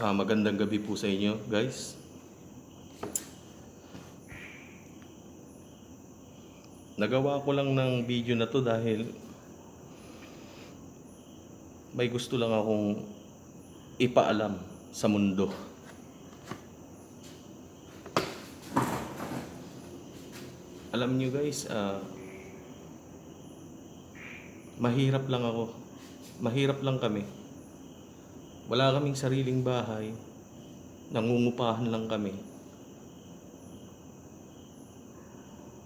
Ah, magandang gabi po sa inyo, guys. Nagawa ko lang ng video na to dahil may gusto lang akong ipaalam sa mundo. Alam nyo guys, ah, mahirap lang ako. Mahirap lang kami. Wala kaming sariling bahay. Nangungupahan lang kami.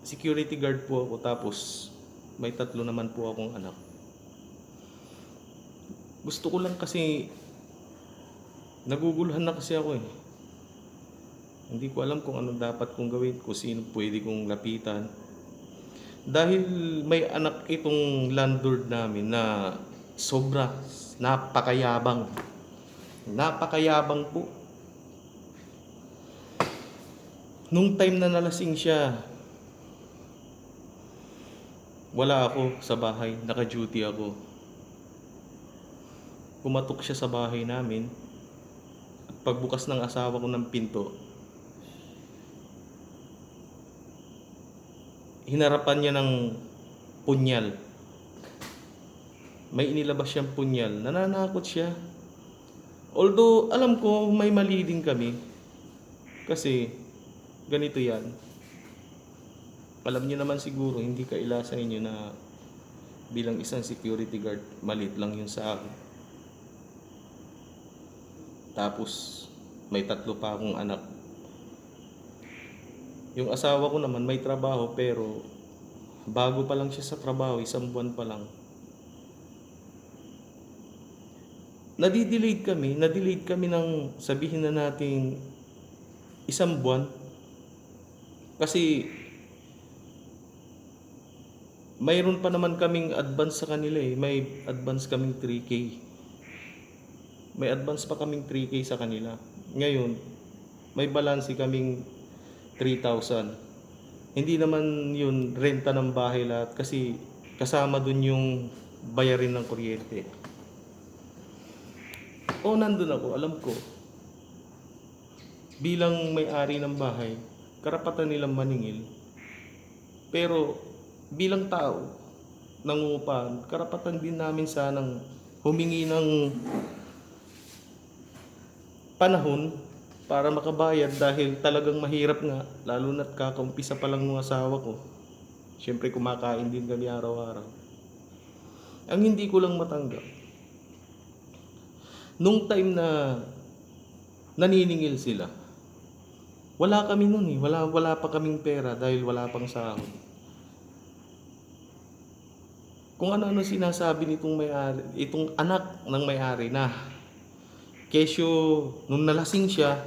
Security guard po ako tapos may tatlo naman po akong anak. Gusto ko lang kasi naguguluhan na kasi ako eh. Hindi ko alam kung ano dapat kong gawin, kung sino pwede kong lapitan. Dahil may anak itong landlord namin na sobra, napakayabang. Napakayabang po. Nung time na nalasing siya, wala ako sa bahay, naka-duty ako. Pumatok siya sa bahay namin. At pagbukas ng asawa ko ng pinto, hinarapan niya ng punyal. May inilabas siyang punyal. Nananakot siya. Although, alam ko may mali din kami. Kasi, ganito yan. Alam niyo naman siguro, hindi kaila sa inyo na bilang isang security guard, malit lang yun sa akin. Tapos, may tatlo pa akong anak. Yung asawa ko naman may trabaho pero bago pa lang siya sa trabaho, isang buwan pa lang. Nadidelayed kami, nadidelayed kami ng sabihin na natin isang buwan. Kasi mayroon pa naman kaming advance sa kanila eh. May advance kaming 3K. May advance pa kaming 3K sa kanila. Ngayon, may balance kaming 3,000. Hindi naman yun renta ng bahay lahat kasi kasama dun yung bayarin ng kuryente. O nandun ako, alam ko. Bilang may-ari ng bahay, karapatan nilang maningil. Pero bilang tao, nangungupahan, karapatan din namin sanang humingi ng panahon para makabayad dahil talagang mahirap nga lalo na't kakaumpisa pa lang ng asawa ko syempre kumakain din kami araw-araw ang hindi ko lang matanggap nung time na naniningil sila wala kami nun eh wala, wala pa kaming pera dahil wala pang sahod kung ano-ano sinasabi nitong may-ari itong anak ng may-ari na Kesyo, nung nalasing siya,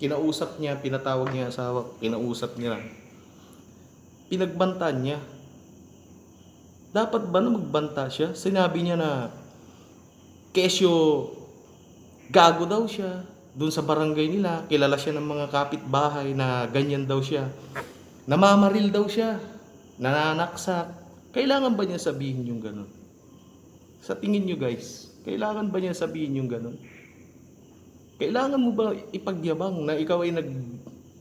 kinausap niya, pinatawag niya asawa, kinausap niya lang. Pinagbantan niya. Dapat ba na magbanta siya? Sinabi niya na, Kesyo, gago daw siya. Doon sa barangay nila, kilala siya ng mga kapitbahay na ganyan daw siya. Namamaril daw siya. Nananaksak. Kailangan ba niya sabihin yung ganun? Sa tingin niyo guys, kailangan ba niya sabihin yung ganun? Kailangan mo ba ipagyabang na ikaw ay nag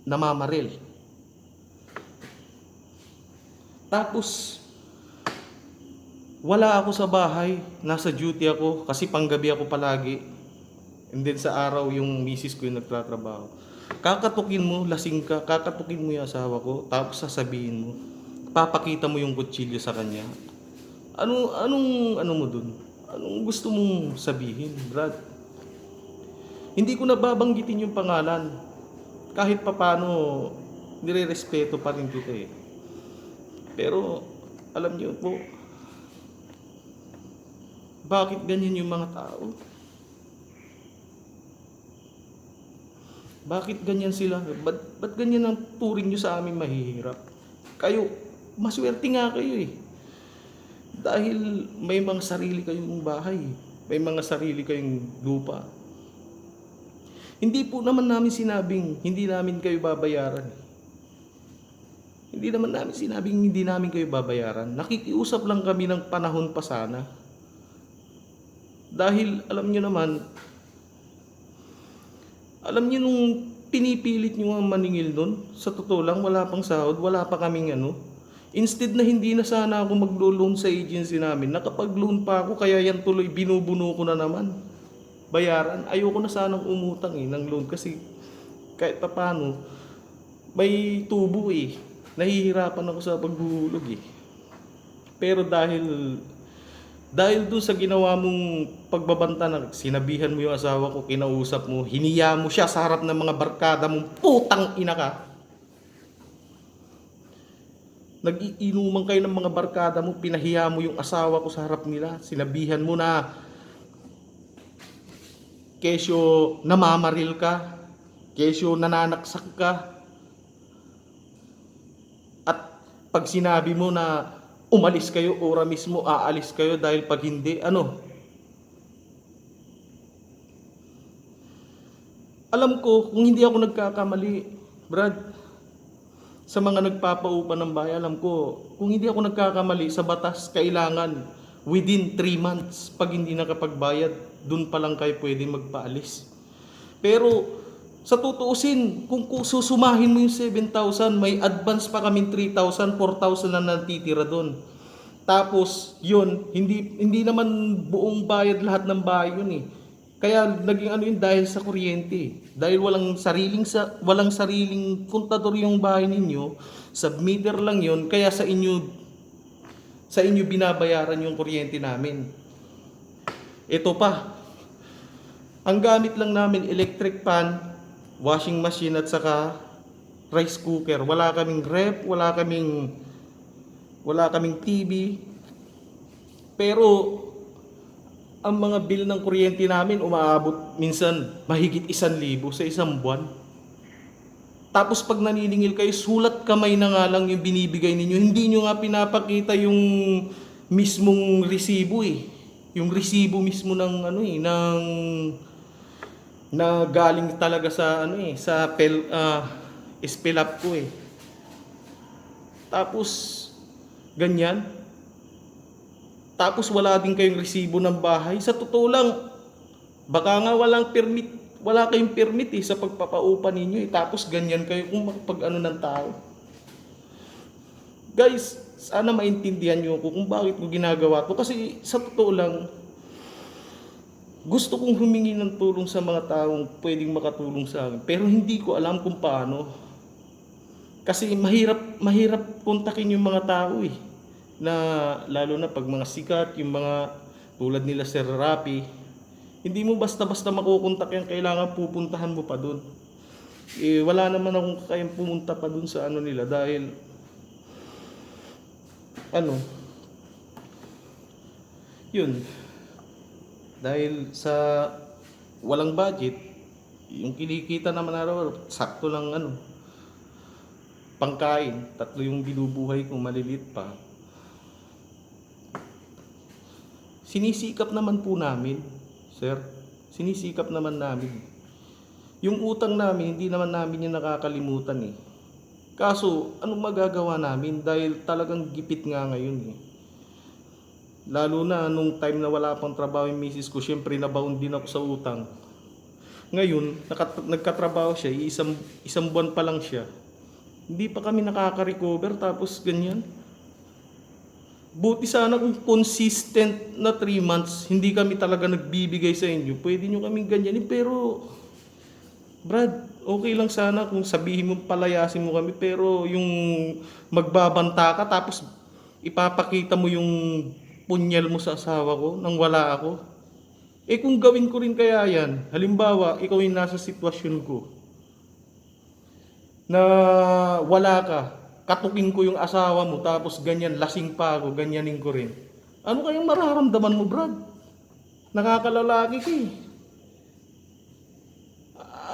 namamaril? Tapos, wala ako sa bahay, nasa duty ako kasi panggabi ako palagi. And then sa araw yung misis ko yung nagtatrabaho. Kakatukin mo, lasing ka, kakatukin mo yung asawa ko, tapos sasabihin mo, papakita mo yung kutsilyo sa kanya. Ano, anong, ano mo dun? Anong gusto mong sabihin, Brad? Hindi ko nababanggitin yung pangalan. Kahit papano, nire-respeto pa rin kita eh. Pero, alam niyo po, bakit ganyan yung mga tao? Bakit ganyan sila? Ba't, ba't ganyan ang turing nyo sa amin mahihirap? Kayo, maswerte nga kayo eh. Dahil may mga sarili kayong bahay. May mga sarili kayong lupa. Hindi po naman namin sinabing hindi namin kayo babayaran. Hindi naman namin sinabing hindi namin kayo babayaran. Nakikiusap lang kami ng panahon pa sana. Dahil alam nyo naman, Alam niyo nung pinipilit niyo ang maningil nun, sa totoo lang, wala pang sahod, wala pa kaming ano. Instead na hindi na sana ako maglo-loan sa agency namin, nakapag-loan pa ako, kaya yan tuloy, binubuno ko na naman. Bayaran, ayoko na sanang umutang eh, ng loan kasi kahit pa paano, may tubo eh. Nahihirapan ako sa paghuhulog eh. Pero dahil dahil doon sa ginawa mong pagbabanta na sinabihan mo yung asawa ko, kinausap mo, hiniya mo siya sa harap ng mga barkada mong putang ina ka. Nag-iinuman kayo ng mga barkada mo, pinahiya mo yung asawa ko sa harap nila, sinabihan mo na kesyo namamaril ka, kesyo nananaksak ka, at pag sinabi mo na umalis kayo, ora mismo aalis kayo dahil pag hindi, ano? Alam ko, kung hindi ako nagkakamali, Brad, sa mga nagpapaupa ng bahay, alam ko, kung hindi ako nagkakamali, sa batas, kailangan within 3 months, pag hindi nakapagbayad, dun pa lang kayo pwede magpaalis. Pero, sa tutuusin, kung susumahin mo yung 7,000, may advance pa kaming 3,000, 4,000 na natitira doon. Tapos, yun, hindi, hindi naman buong bayad lahat ng bahay yun eh. Kaya naging ano yun dahil sa kuryente. Dahil walang sariling sa walang sariling kontador yung bahay ninyo, submeter lang yun, kaya sa inyo sa inyo binabayaran yung kuryente namin. Ito pa. Ang gamit lang namin electric pan, washing machine at saka rice cooker. Wala kaming rep, wala kaming wala kaming TV. Pero ang mga bill ng kuryente namin umaabot minsan mahigit isang libo sa isang buwan. Tapos pag naniningil kayo, sulat kamay na nga lang yung binibigay ninyo. Hindi nyo nga pinapakita yung mismong resibo eh. Yung resibo mismo ng ano eh, ng na galing talaga sa ano eh, sa pel uh, spell up ko eh. Tapos ganyan. Tapos wala din kayong resibo ng bahay. Sa totoo lang, baka nga walang permit, wala kayong permit eh sa pagpapaupa ninyo eh. Tapos ganyan kayo kung magpag ano ng tao. Guys, sana maintindihan nyo ako kung bakit ko ginagawa to. Kasi sa totoo lang, gusto kong humingi ng tulong sa mga taong pwedeng makatulong sa akin. Pero hindi ko alam kung paano. Kasi mahirap, mahirap kontakin yung mga tao eh. Na lalo na pag mga sikat, yung mga tulad nila Sir Rapi, hindi mo basta-basta makukontak yan, kailangan pupuntahan mo pa doon. Eh, wala naman akong kayang pumunta pa doon sa ano nila dahil ano yun dahil sa walang budget yung kinikita naman araw sakto lang ano pangkain. Tatlo yung binubuhay kong malilit pa. Sinisikap naman po namin sir. Sinisikap naman namin. Yung utang namin hindi naman namin yung nakakalimutan eh. Kaso anong magagawa namin? Dahil talagang gipit nga ngayon eh Lalo na nung time na wala pang trabaho yung misis ko, syempre nabaon din ako sa utang. Ngayon, nakat- nagkatrabaho siya, isang, isang buwan pa lang siya. Hindi pa kami nakaka-recover tapos ganyan. Buti sana kung consistent na 3 months, hindi kami talaga nagbibigay sa inyo. Pwede nyo kaming ganyanin, pero Brad, okay lang sana kung sabihin mo palayasin mo kami, pero yung magbabanta ka tapos ipapakita mo yung punyal mo sa asawa ko nang wala ako? Eh kung gawin ko rin kaya yan, halimbawa, ikaw yung nasa sitwasyon ko, na wala ka, katukin ko yung asawa mo, tapos ganyan, lasing pa ako, ganyanin ko rin. Ano kayang mararamdaman mo, Brad? Nakakalalaki ka eh.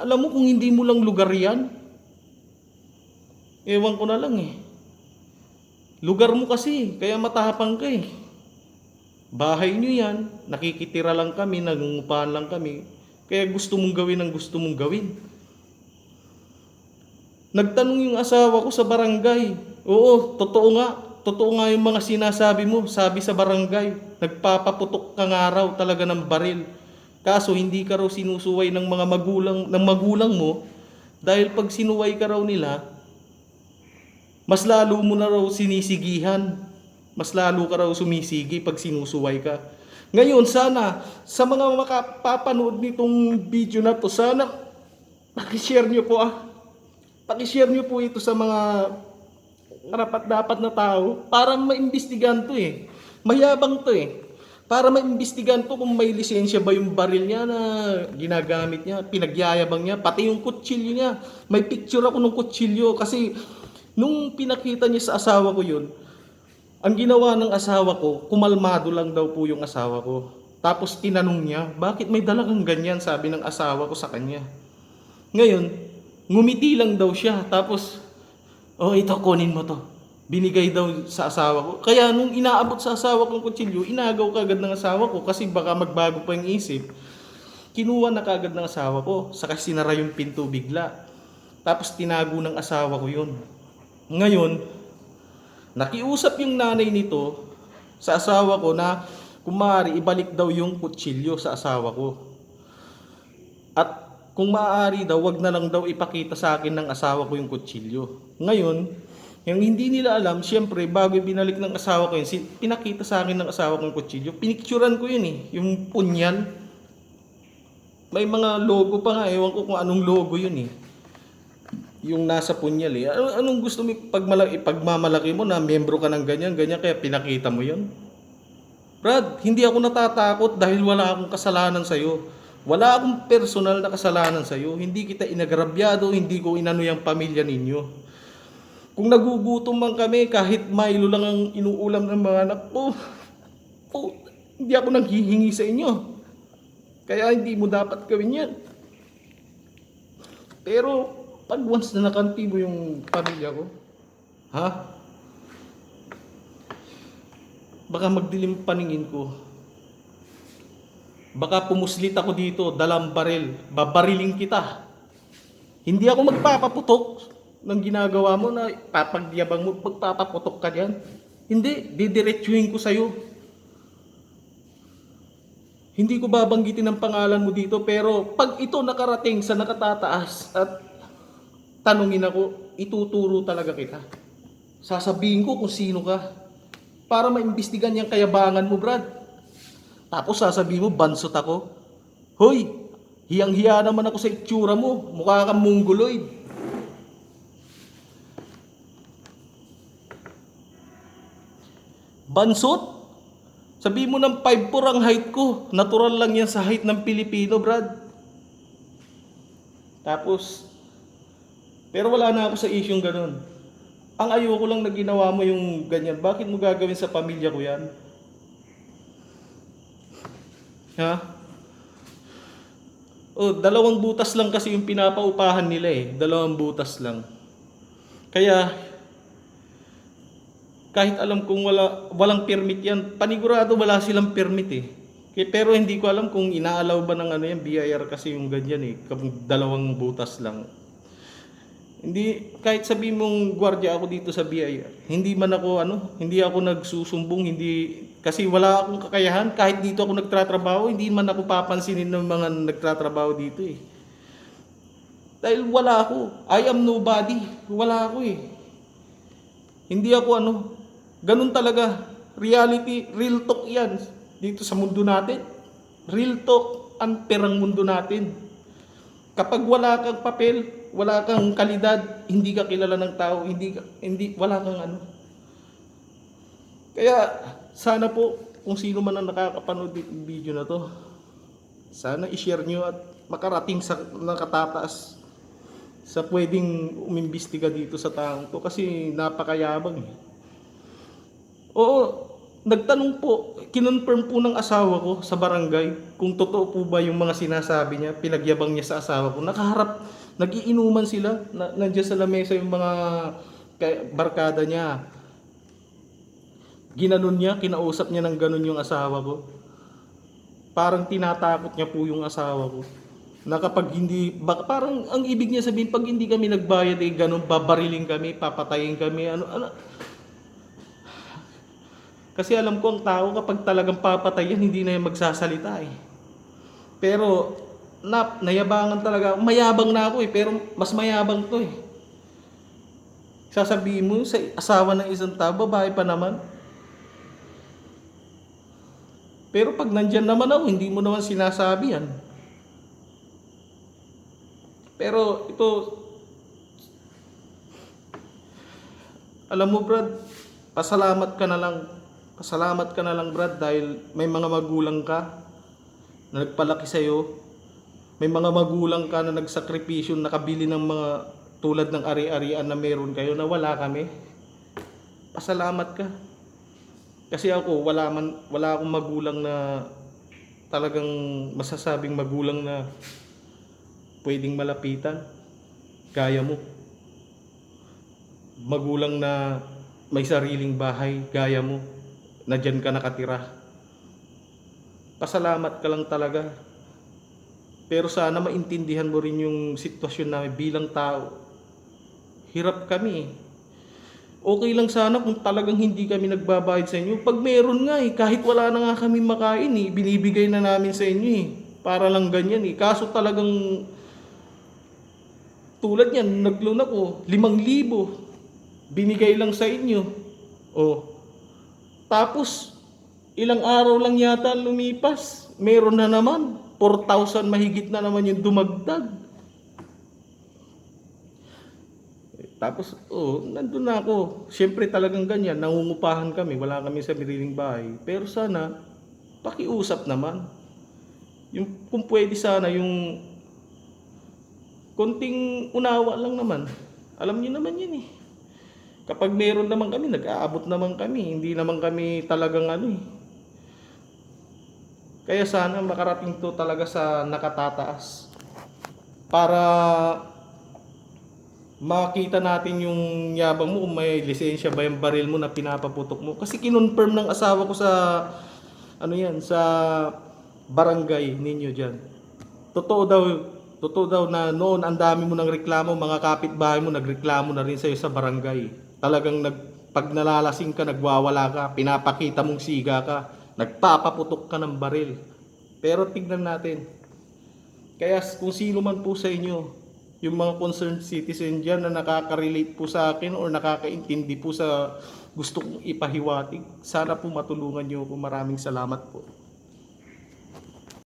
Alam mo kung hindi mo lang lugar yan, ewan ko na lang eh. Lugar mo kasi, kaya matapang ka eh. Bahay nyo yan, nakikitira lang kami, nangungupahan lang kami. Kaya gusto mong gawin ang gusto mong gawin. Nagtanong yung asawa ko sa barangay. Oo, totoo nga. Totoo nga yung mga sinasabi mo. Sabi sa barangay, nagpapaputok ka nga raw talaga ng baril. Kaso hindi ka raw sinusuway ng mga magulang ng magulang mo dahil pag sinuway ka raw nila, mas lalo mo na raw sinisigihan. Mas lalo ka raw sumisigi pag sinusuway ka. Ngayon, sana, sa mga makapapanood nitong video na to, sana, pakishare nyo po ah. Pakishare nyo po ito sa mga karapat dapat na tao para maimbestigahan to eh. Mayabang to eh. Para maimbestigahan to kung may lisensya ba yung baril niya na ginagamit niya, pinagyayabang niya, pati yung kutsilyo niya. May picture ako ng kutsilyo kasi nung pinakita niya sa asawa ko yun, ang ginawa ng asawa ko, kumalmado lang daw po yung asawa ko. Tapos tinanong niya, bakit may dala ganyan? Sabi ng asawa ko sa kanya. Ngayon, ngumiti lang daw siya. Tapos, oh ito, kunin mo to. Binigay daw sa asawa ko. Kaya nung inaabot sa asawa ko ng kutsilyo, inagaw kagad ng asawa ko kasi baka magbago pa yung isip. Kinuha na kagad ng asawa ko. Saka sinara yung pinto bigla. Tapos tinago ng asawa ko yun. Ngayon, Nakiusap yung nanay nito sa asawa ko na kung maaari ibalik daw yung kutsilyo sa asawa ko. At kung maaari daw, wag na lang daw ipakita sa akin ng asawa ko yung kutsilyo. Ngayon, yung hindi nila alam, siyempre, bago binalik ng asawa ko yun, pinakita sa akin ng asawa ko yung kutsilyo, pinicturan ko yun eh, yung punyan. May mga logo pa nga, ewan ko kung anong logo yun eh yung nasa punyal eh. Ano, anong gusto mo pag malaki, pagmamalaki mo na membro ka ng ganyan, ganyan kaya pinakita mo yun? Brad, hindi ako natatakot dahil wala akong kasalanan sa'yo. Wala akong personal na kasalanan sa'yo. Hindi kita inagrabyado, hindi ko inano yung pamilya ninyo. Kung nagugutom man kami, kahit Milo lang ang inuulam ng mga anak ko, oh, hindi ako nanghihingi sa inyo. Kaya hindi mo dapat gawin yan. Pero pag once na nakanti mo yung pamilya ko, ha? Baka magdilim paningin ko. Baka pumuslit ako dito, dalang baril, babariling kita. Hindi ako magpapaputok ng ginagawa mo na papagyabang mo, magpapaputok ka diyan. Hindi, didiretsuhin ko sa'yo. Hindi ko babanggitin ang pangalan mo dito pero pag ito nakarating sa nakatataas at tanungin ako, ituturo talaga kita. Sasabihin ko kung sino ka para maimbestigan yung kayabangan mo, Brad. Tapos sasabihin mo, bansot ako. Hoy, hiyang-hiya naman ako sa itsura mo. Mukha kang mongoloid. Bansot? Sabi mo ng 5'4 ang height ko. Natural lang yan sa height ng Pilipino, Brad. Tapos, pero wala na ako sa isyong ganun. Ang ayoko lang na ginawa mo yung ganyan. Bakit mo gagawin sa pamilya ko yan? Ha? Oh, dalawang butas lang kasi yung pinapaupahan nila eh. Dalawang butas lang. Kaya, kahit alam kong wala, walang permit yan, panigurado wala silang permit eh. Kaya, pero hindi ko alam kung inaalaw ba ng ano yan, BIR kasi yung ganyan eh, dalawang butas lang. Hindi, kahit sabi mong gwardiya ako dito sa BIR, hindi man ako ano, hindi ako nagsusumbong, hindi, kasi wala akong kakayahan, kahit dito ako nagtratrabaho, hindi man ako papansinin ng mga nagtratrabaho dito eh. Dahil wala ako, I am nobody, wala ako eh. Hindi ako ano, ganun talaga, reality, real talk yan, dito sa mundo natin. Real talk, ang perang mundo natin. Kapag wala kang papel, wala kang kalidad, hindi ka kilala ng tao, hindi hindi wala kang ano. Kaya sana po kung sino man ang nakakapanood ng video na to, sana i-share nyo at makarating sa nakatataas sa pwedeng umimbestiga dito sa taong to kasi napakayabang. eh. Oo, nagtanong po, kinonfirm po ng asawa ko sa barangay kung totoo po ba yung mga sinasabi niya, pinagyabang niya sa asawa ko. Nakaharap, nagiinuman sila, na, nandiyan sa lamesa yung mga barkada niya. Ginanon niya, kinausap niya ng ganon yung asawa ko. Parang tinatakot niya po yung asawa ko. Na hindi, baka parang ang ibig niya sabihin, pag hindi kami nagbayad, eh, ganun, babariling kami, papatayin kami, ano, ano, kasi alam ko ang tao kapag talagang papatay yan, hindi na yan magsasalita eh. Pero, na, nayabangan talaga. Mayabang na ako eh, pero mas mayabang to eh. Sasabihin mo sa asawa ng isang tao, babae pa naman. Pero pag nandyan naman ako, hindi mo naman sinasabi yan. Pero ito, alam mo Brad, pasalamat ka na lang. Pasalamat ka na lang Brad dahil may mga magulang ka na nagpalaki sa'yo. May mga magulang ka na nagsakripisyo nakabili ng mga tulad ng ari-arian na meron kayo na wala kami. Pasalamat ka. Kasi ako, wala, man, wala akong magulang na talagang masasabing magulang na pwedeng malapitan. Gaya mo. Magulang na may sariling bahay, gaya mo, na dyan ka nakatira. Pasalamat ka lang talaga. Pero sana maintindihan mo rin yung sitwasyon namin bilang tao. Hirap kami eh. Okay lang sana kung talagang hindi kami nagbabayad sa inyo. Pag meron nga eh, kahit wala na nga kami makain eh, binibigay na namin sa inyo eh. Para lang ganyan eh. Kaso talagang tulad yan, nag-loan ako, limang libo. Binigay lang sa inyo. Oh. Tapos, ilang araw lang yata lumipas. Meron na naman. 4,000 mahigit na naman yung dumagdag. Tapos, oh, nandun na ako. Siyempre talagang ganyan, nangungupahan kami, wala kami sa sariling bahay. Pero sana, pakiusap naman. Yung, kung pwede sana, yung konting unawa lang naman. Alam niyo naman yun eh. Kapag meron naman kami, nag-aabot naman kami. Hindi naman kami talagang ano eh. Kaya sana makarating to talaga sa nakatataas. Para makita natin yung yabang mo kung may lisensya ba yung baril mo na pinapaputok mo. Kasi kinonfirm ng asawa ko sa ano yan, sa barangay ninyo dyan. Totoo daw, totoo daw na noon ang dami mo ng reklamo, mga kapitbahay mo nagreklamo na rin sa'yo sa barangay. Talagang nag, pag nalalasing ka, nagwawala ka, pinapakita mong siga ka, nagpapaputok ka ng baril. Pero tignan natin, kaya kung sino man po sa inyo, yung mga concerned citizen dyan na nakaka-relate po sa akin or nakakaintindi po sa gusto kong ipahiwatig, sana po matulungan niyo ako. Maraming salamat po.